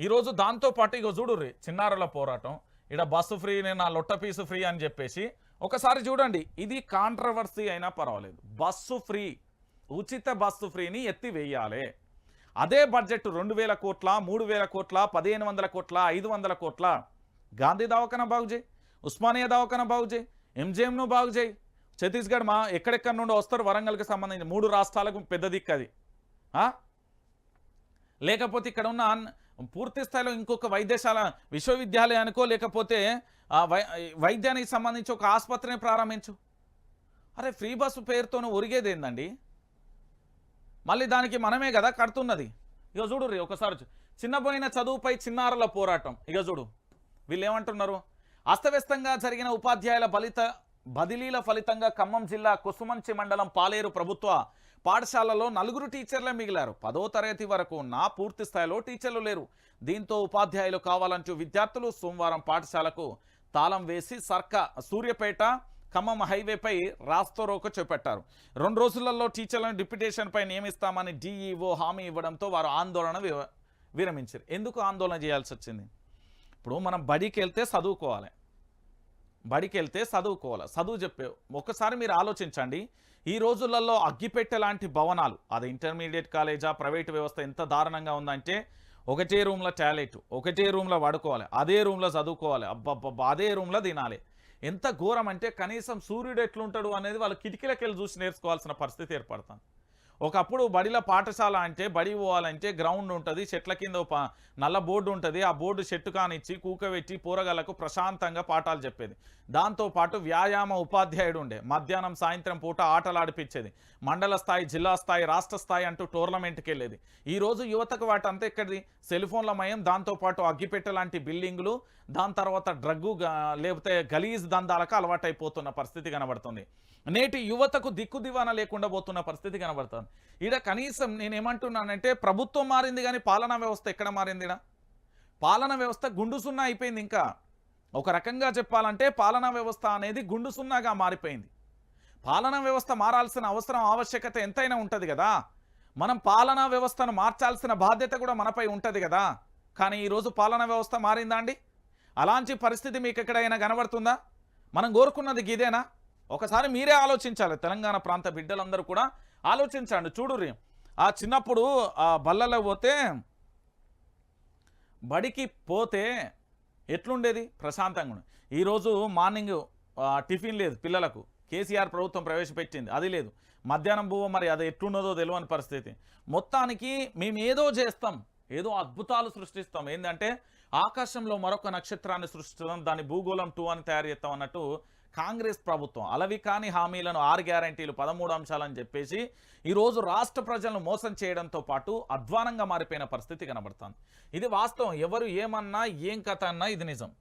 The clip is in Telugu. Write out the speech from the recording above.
ఈరోజు దాంతోపాటు ఇక చూడుర్రి చిన్నారుల పోరాటం. ఇక్కడ బస్సు ఫ్రీ నేను నా లొట్ట పీసు ఫ్రీ అని చెప్పేసి ఒకసారి చూడండి. ఇది కాంట్రవర్సీ అయినా పర్వాలేదు. బస్సు ఫ్రీ ఉచిత బస్సు ఫ్రీని ఎత్తివేయాలి. అదే బడ్జెట్ రెండు వేల కోట్ల మూడు వేల కోట్ల పదిహేను వందల కోట్ల ఐదు వందల కోట్ల. గాంధీ దవాఖాన బాగు చేయి ఉస్మానియా దవాఖాన బాగు చేయి ఎంజేఎంను బాగు చేయి. ఛత్తీస్గఢ్ మా ఎక్కడెక్కడి నుండి వస్తారు వరంగల్కి సంబంధించి మూడు రాష్ట్రాలకు పెద్ద దిక్కు అది. ఆ? లేకపోతే ఇక్కడ ఉన్న పూర్తి స్థాయిలో ఇంకొక వైద్యశాల విశ్వవిద్యాలయానికో లేకపోతే ఆ వై వైద్యానికి సంబంధించి ఒక ఆసుపత్రిని ప్రారంభించు. అరే ఫ్రీ బస్సు పేరుతోనే ఒరిగేది ఏందండి మళ్ళీ దానికి మనమే కదా కడుతున్నది. ఇక చూడు రీ ఒకసారి చిన్నపోయిన చదువుపై చిన్నారుల పోరాటం. ఇక చూడు వీళ్ళు ఏమంటున్నారు అస్తవ్యస్తంగా జరిగిన ఉపాధ్యాయుల బలిత బదిలీల ఫలితంగా ఖమ్మం జిల్లా కుసుమంచి మండలం పాలేరు ప్రభుత్వ పాఠశాలలో నలుగురు టీచర్లే మిగిలారు. పదో తరగతి వరకు నా పూర్తి స్థాయిలో టీచర్లు లేరు. దీంతో ఉపాధ్యాయులు కావాలంటూ విద్యార్థులు సోమవారం పాఠశాలకు తాళం వేసి సర్క సూర్యపేట ఖమ్మం హైవేపై రాస్తోరోక చేపట్టారు. రెండు రోజులలో టీచర్లను డిప్యుటేషన్పై నియమిస్తామని డీఈఓ హామీ ఇవ్వడంతో వారు ఆందోళన విరమించారు. ఎందుకు ఆందోళన చేయాల్సి వచ్చింది ఇప్పుడు మనం బడికి వెళ్తే చదువుకోవాలి. బడికి వెళ్తే చదువుకోవాలి. చదువు చెప్పే ఒక్కసారి మీరు ఆలోచించండి. ఈ రోజులలో అగ్గిపెట్టె లాంటి భవనాలు అది ఇంటర్మీడియట్ కాలేజా ప్రైవేట్ వ్యవస్థ ఎంత దారుణంగా ఉందంటే ఒకటే రూమ్లో టాయిలెట్ ఒకటే రూమ్లో పడుకోవాలి అదే రూమ్లో చదువుకోవాలి అబ్బబ్బబ్బా అదే రూమ్లో తినాలి. ఎంత ఘోరం అంటే కనీసం సూర్యుడు ఎట్లుంటాడు అనేది వాళ్ళు కిటికీలకెళ్ళి చూసి నేర్చుకోవాల్సిన పరిస్థితి ఏర్పడుతుంది. ఒకప్పుడు బడిలో పాఠశాల అంటే బడి పోవాలంటే గ్రౌండ్ ఉంటుంది చెట్ల కింద ఒక నల్ల బోర్డు ఉంటుంది ఆ బోర్డు చెట్టు కానిచ్చి కూకబెట్టి పోరగాళ్ళకు ప్రశాంతంగా పాఠాలు చెప్పేది. దాంతోపాటు వ్యాయామ ఉపాధ్యాయుడు ఉండే మధ్యాహ్నం సాయంత్రం పూట ఆటలు ఆడిపించేది మండల స్థాయి జిల్లా స్థాయి రాష్ట్ర స్థాయి అంటూ టోర్నమెంట్కి వెళ్ళేది. ఈ రోజు యువతకు వాటంతా ఇక్కడిది సెల్ ఫోన్ల మయం దాంతోపాటు అగ్గిపెట్టె లాంటి బిల్డింగులు దాని తర్వాత డ్రగ్గు లేకపోతే గలీజ్ దందాలకు అలవాటైపోతున్న పరిస్థితి కనబడుతుంది. నేటి యువతకు దిక్కు దివాన లేకుండా పోతున్న పరిస్థితి కనబడుతుంది. ఈడ కనీసం నేనేమంటున్నానంటే ప్రభుత్వం మారింది కానీ పాలనా వ్యవస్థ ఎక్కడ మారింది పాలనా వ్యవస్థ గుండు సున్నా అయిపోయింది ఇంకా. ఒక రకంగా చెప్పాలంటే పాలనా వ్యవస్థ అనేది గుండు సున్నాగా మారిపోయింది. పాలనా వ్యవస్థ మారాల్సిన అవసరం ఆవశ్యకత ఎంతైనా ఉంటుంది కదా? మనం పాలనా వ్యవస్థను మార్చాల్సిన బాధ్యత కూడా మనపై ఉంటుంది కదా? కానీ ఈరోజు పాలనా వ్యవస్థ మారిందా అండి? అలాంటి పరిస్థితి మీకు ఎక్కడైనా కనబడుతుందా? మనం కోరుకున్నది గిదేనా ఒకసారి మీరే ఆలోచించాలి. తెలంగాణ ప్రాంత బిడ్డలందరూ కూడా ఆలోచించండి చూడుర్రి. ఆ చిన్నప్పుడు ఆ బల్లలో పోతే బడికి పోతే ఎట్లుండేది? ప్రశాంతంగా ఈరోజు మార్నింగ్ టిఫిన్ లేదు పిల్లలకు. కేసీఆర్ ప్రభుత్వం ప్రవేశపెట్టింది అది లేదు. మధ్యాహ్నం బువ్వ మరి అది ఎట్లున్నదో తెలియని పరిస్థితి. మొత్తానికి మేము ఏదో చేస్తాం ఏదో అద్భుతాలు సృష్టిస్తాం. ఏంటంటే ఆకాశంలో మరొక నక్షత్రాన్ని సృష్టిస్తాం దాన్ని భూగోళం టూ అని తయారు చేస్తాం అన్నట్టు కాంగ్రెస్ ప్రభుత్వం అలవి కాని హామీలను ఆరు గ్యారంటీలు పదమూడు అంశాలని చెప్పేసి ఈరోజు రాష్ట్ర ప్రజలను మోసం చేయడంతో పాటు అధ్వానంగా మారిపోయిన పరిస్థితి కనబడుతుంది. ఇది వాస్తవం. ఎవరు ఏమన్నా ఏం కథ అన్నా ఇది నిజం.